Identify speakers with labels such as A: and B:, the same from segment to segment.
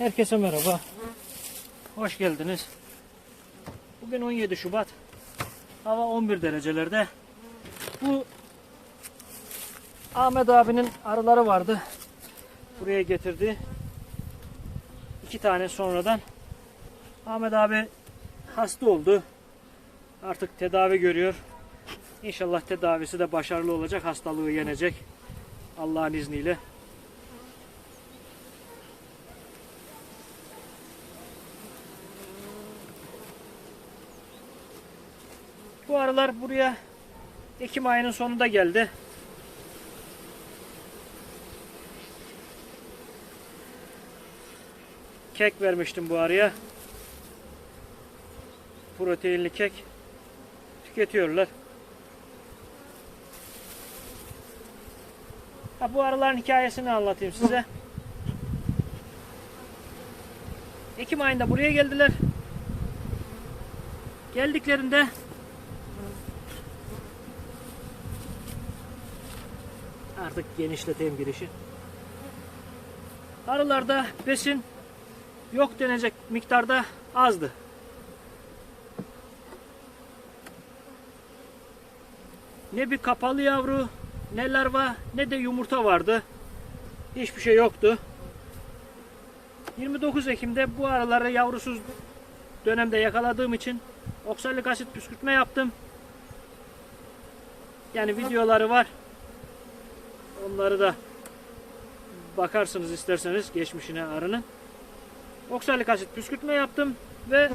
A: Herkese merhaba. Hoş geldiniz. Bugün 17 Şubat. Hava 11 derecelerde. Bu Ahmet abinin arıları vardı. Buraya getirdi. İki tane sonradan. Ahmet abi hasta oldu. Artık tedavi görüyor. İnşallah tedavisi de başarılı olacak. Hastalığı yenecek. Allah'ın izniyle. Bu aralar buraya Ekim ayının sonunda geldi. Kek vermiştim bu araya. Proteinli kek tüketiyorlar. Ha, bu araların hikayesini anlatayım size. Ekim ayında buraya geldiler. Geldiklerinde artık genişleteyim girişi. Arılarda besin yok denecek miktarda azdı. Ne bir kapalı yavru, ne larva, ne de yumurta vardı. Hiçbir şey yoktu. 29 Ekim'de bu araları yavrusuz dönemde yakaladığım için oksalik asit püskürtme yaptım. Yani videoları var. Onları da bakarsınız isterseniz geçmişine arının. Oksalik asit püskürtme yaptım ve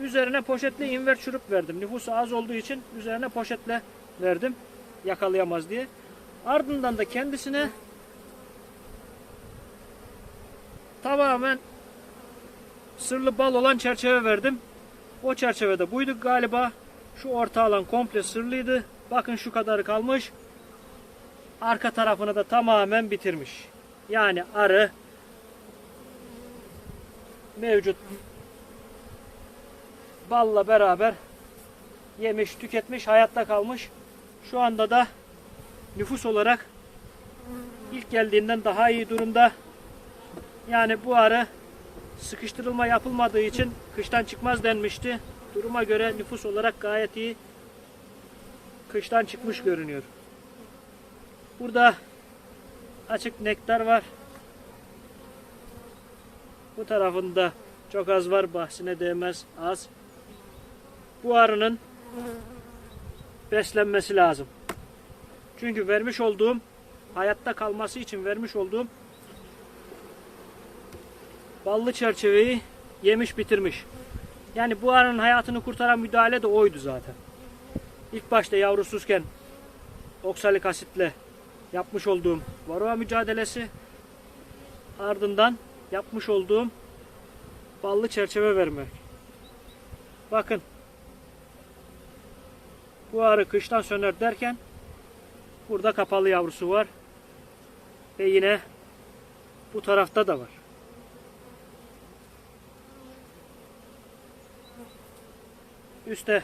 A: üzerine poşetle invert şurup verdim. Nüfusu az olduğu için üzerine poşetle verdim. Yakalayamaz diye. Ardından da kendisine tamamen sırlı bal olan çerçeve verdim. O çerçevede buydu galiba. Şu orta alan komple sırlıydı. Bakın şu kadar kalmış. Arka tarafını da tamamen bitirmiş. Yani arı mevcut balla beraber yemiş, tüketmiş, hayatta kalmış. Şu anda da nüfus olarak ilk geldiğinden daha iyi durumda. Yani bu arı sıkıştırılma yapılmadığı için kıştan çıkmaz denmişti. Duruma göre nüfus olarak gayet iyi kıştan çıkmış görünüyor. Burada açık nektar var. Bu tarafında çok az var. Bahsine değmez az. Bu arının beslenmesi lazım. Çünkü vermiş olduğum hayatta kalması için vermiş olduğum ballı çerçeveyi yemiş bitirmiş. Yani bu arının hayatını kurtaran müdahale de oydu zaten. İlk başta yavrusuzken oksalik asitle yapmış olduğum varroa mücadelesi ardından yapmış olduğum ballı çerçeve vermek. Bakın bu arı kıştan söner derken burada kapalı yavrusu var ve yine bu tarafta da var. Üste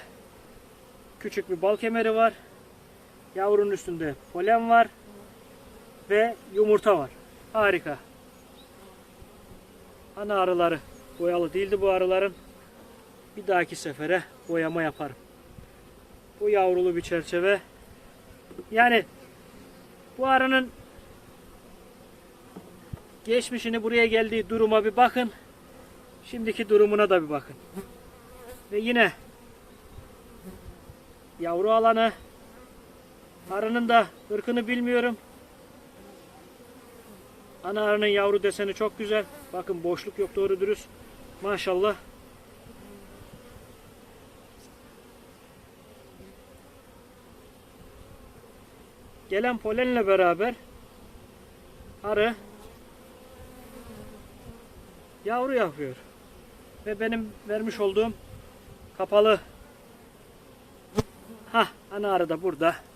A: küçük bir bal kemeri var. Yavrunun üstünde polen var ve yumurta var. Harika. Ana arıları boyalı değildi bu arıların. Bir dahaki sefere boyama yaparım. Bu yavrulu bir çerçeve. Yani bu arının geçmişini buraya geldiği duruma bir bakın. Şimdiki durumuna da bir bakın. Ve yine yavru alanı arının da ırkını bilmiyorum. Ana arının yavru deseni çok güzel. Bakın boşluk yok doğru dürüst. Maşallah. Gelen polenle beraber arı yavru yapıyor. Ve benim vermiş olduğum kapalı ha ana arı da burada.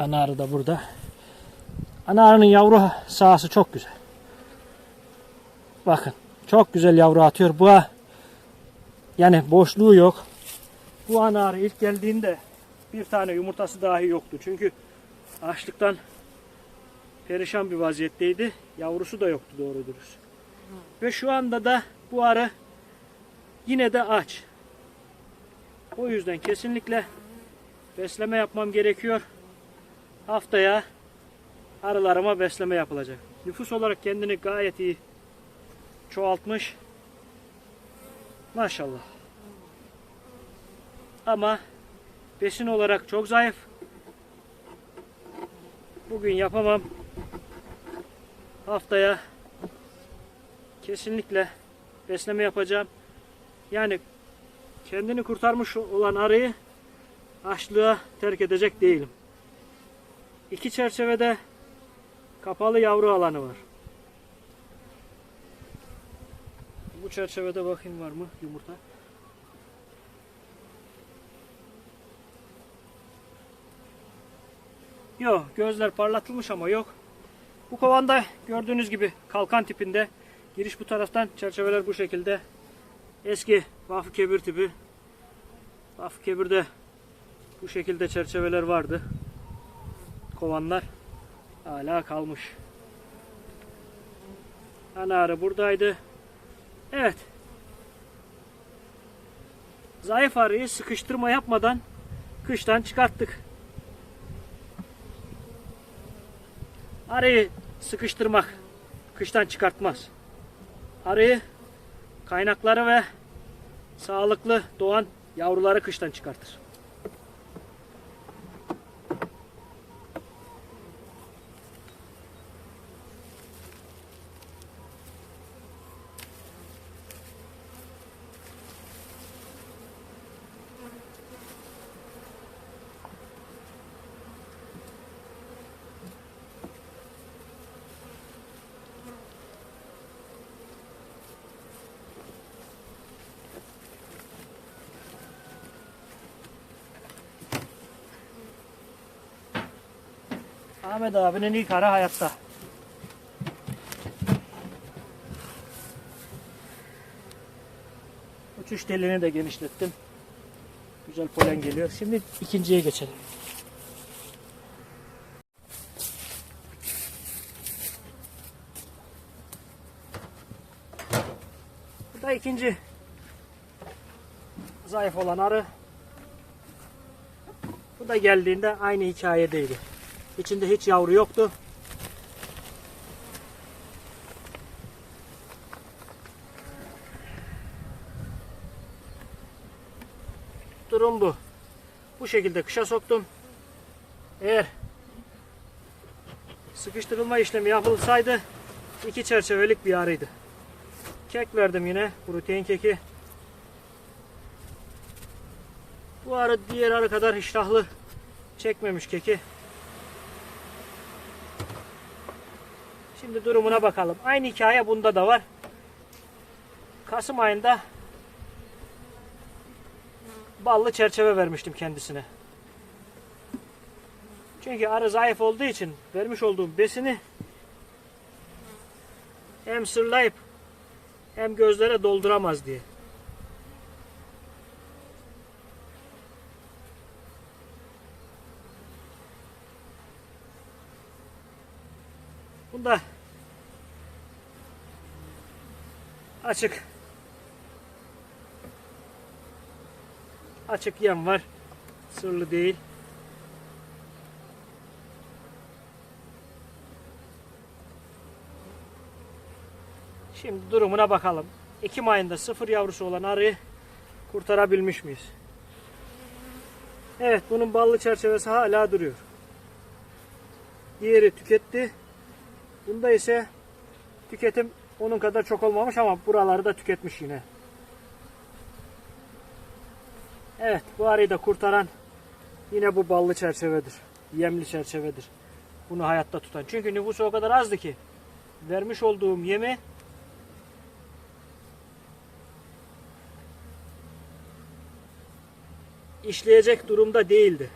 A: Ana arı da burada. Ana arının yavru sahası çok güzel. Bakın çok güzel yavru atıyor. Bu yani boşluğu yok. Bu ana arı ilk geldiğinde bir tane yumurtası dahi yoktu. Çünkü açlıktan perişan bir vaziyetteydi. Yavrusu da yoktu doğru dürüst. Ve şu anda da bu arı yine de aç. O yüzden kesinlikle besleme yapmam gerekiyor. Haftaya arılarıma besleme yapılacak. Nüfus olarak kendini gayet iyi çoğaltmış. Maşallah. Ama besin olarak çok zayıf. Bugün yapamam. Haftaya kesinlikle besleme yapacağım. Yani kendini kurtarmış olan arıyı açlığa terk edecek değilim. İki çerçevede kapalı yavru alanı var. Bu çerçevede bakayım var mı yumurta? Yok gözler parlatılmış ama yok. Bu kovanda gördüğünüz gibi kalkan tipinde giriş bu taraftan çerçeveler bu şekilde. Eski Vafı Kebir tipi. Vafı Kebir'de bu şekilde çerçeveler vardı. Kovanlar hala kalmış. Ana arı buradaydı. Evet. Zayıf arıyı sıkıştırma yapmadan kıştan çıkarttık. Arıyı sıkıştırmak kıştan çıkartmaz. Arıyı kaynakları ve sağlıklı doğan yavruları kıştan çıkartır. Ahmet abinin ilk ara hayatta. Uçuş deliğini de genişlettim. Güzel polen geliyor. Şimdi ikinciye geçelim. Bu da ikinci zayıf olan arı. Bu da geldiğinde aynı hikayedeydi. İçinde hiç yavru yoktu. Durum bu. Bu şekilde kışa soktum. Eğer sıkıştırılma işlemi yapılsaydı iki çerçevelik bir arıydı. Kek verdim yine. Protein keki. Bu arı diğer arı kadar iştahlı çekmemiş keki. Şimdi durumuna bakalım. Aynı hikaye bunda da var. Kasım ayında ballı çerçeve vermiştim kendisine. Çünkü arı zayıf olduğu için vermiş olduğum besini hem sırlayıp hem gözlere dolduramaz diye. Bunda açık açık yem var. Sırlı değil. Şimdi durumuna bakalım. Ekim ayında sıfır yavrusu olan arıyı kurtarabilmiş miyiz? Evet bunun ballı çerçevesi hala duruyor. Diğeri tüketti. Bunda ise tüketim onun kadar çok olmamış ama buraları da tüketmiş yine. Evet bu arıyı da kurtaran yine bu ballı çerçevedir. Yemli çerçevedir. Bunu hayatta tutan. Çünkü nüfusu o kadar azdı ki vermiş olduğum yemi işleyecek durumda değildi.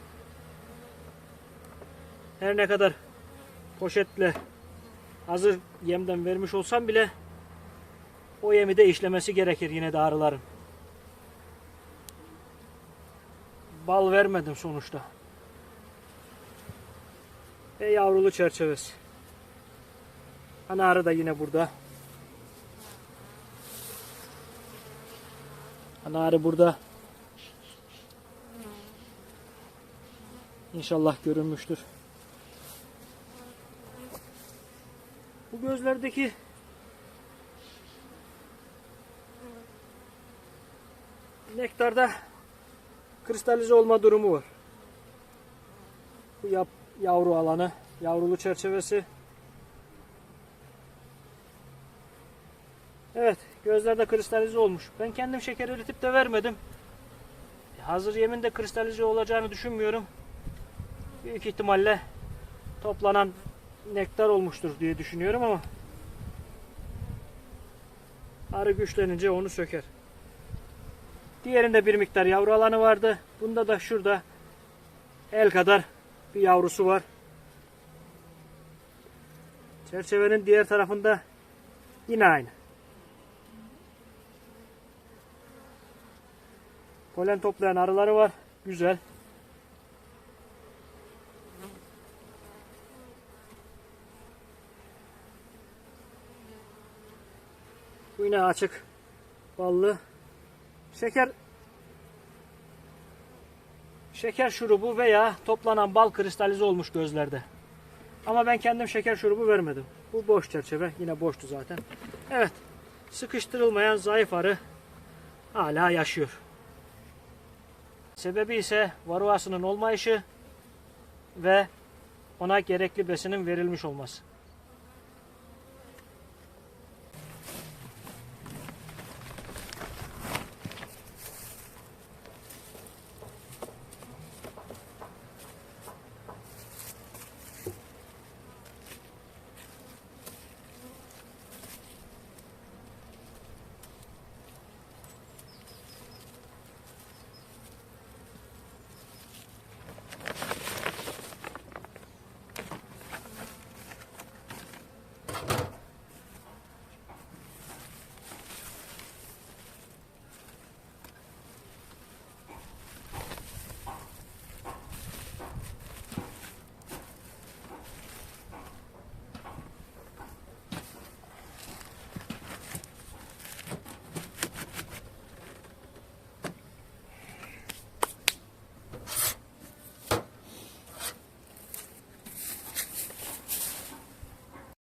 A: Her ne kadar poşetle hazır yemden vermiş olsam bile o yemi de işlemesi gerekir yine de arıların. bal vermedim sonuçta. Ve yavrulu çerçevesi. Ana arı da yine burada. Ana arı burada. İnşallah görünmüştür. Gözlerdeki nektarda kristalize olma durumu var. Bu yap, yavru alanı, yavrulu çerçevesi. Evet, gözlerde kristalize olmuş. Ben kendim şeker eritip de vermedim. Hazır yemin de kristalize olacağını düşünmüyorum. Büyük ihtimalle toplanan nektar olmuştur diye düşünüyorum ama arı güçlenince onu söker. Diğerinde bir miktar yavru alanı vardı. Bunda da şurada el kadar bir yavrusu var. Çerçevenin diğer tarafında yine aynı. Polen toplayan arıları var. Güzel. Yine açık ballı. Şeker şeker şurubu veya toplanan bal kristalize olmuş gözlerde. Ama ben kendim şeker şurubu vermedim. Bu boş çerçeve. Yine boştu zaten. Evet. Sıkıştırılmayan zayıf arı hala yaşıyor. Sebebi ise varuasının olmayışı ve ona gerekli besinin verilmiş olması.